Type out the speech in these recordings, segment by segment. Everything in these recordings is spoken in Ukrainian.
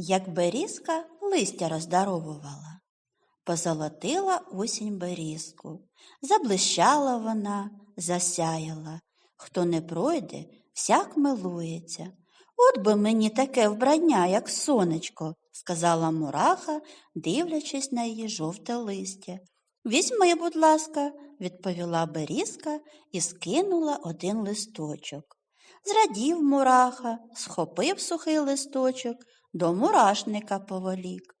як берізка листя роздаровувала. Позолотила осінь берізку, заблищала вона, засяяла. Хто не пройде, всяк милується. От би мені таке вбрання, як сонечко, сказала мураха, дивлячись на її жовте листя. Візьми, будь ласка, відповіла берізка і скинула один листочок. Зрадів мураха, схопив сухий листочок, до мурашника поволік.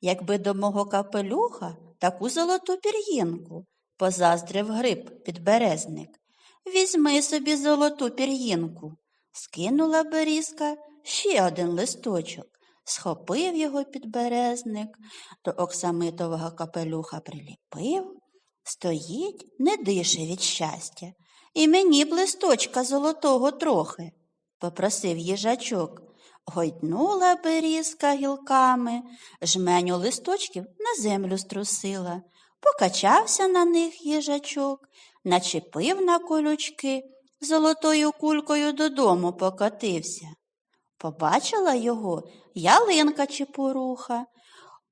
Якби до мого капелюха таку золоту пір'їнку, позаздрив гриб підберезник. Візьми собі золоту пір'їнку. Скинула берізка ще один листочок, схопив його підберезник, до оксамитового капелюха приліпив, стоїть, не дише від щастя. І мені б листочка золотого трохи, попросив їжачок. Гойднула берізка гілками, жменю листочків на землю струсила, покачався на них їжачок, начепив на колючки, золотою кулькою додому покотився. Побачила його ялинка чепуруха.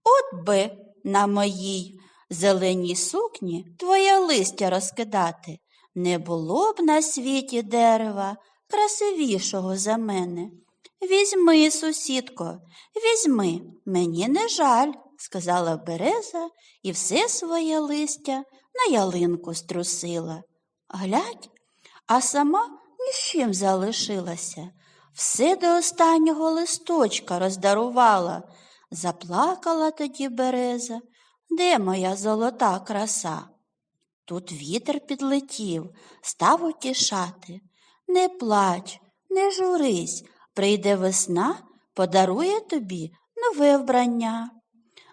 От би на моїй зеленій сукні твоє листя розкидати. Не було б на світі дерева красивішого за мене. Візьми, сусідко, візьми, мені не жаль, сказала береза і все своє листя на ялинку струсила. Глядь, а сама ні з чим залишилася. Все до останнього листочка роздарувала. Заплакала тоді береза. Де моя золота краса? Тут вітер підлетів, став утішати. Не плач, не журись, прийде весна, подарує тобі нове вбрання.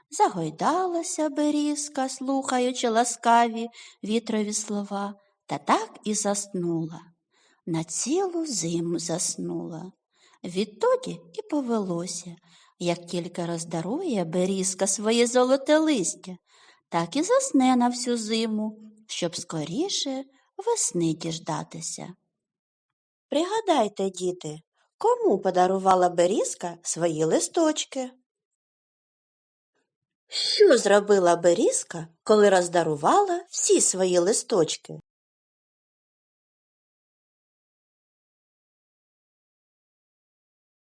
Загойдалася берізка, слухаючи ласкаві вітрові слова, та так і заснула. На цілу зиму заснула. Відтоді і повелося, як тільки роздарує берізка своє золоте листя, так і засне на всю зиму, щоб скоріше весни діждатися. Пригадайте, діти, кому подарувала берізка свої листочки? Що зробила берізка, коли роздарувала всі свої листочки?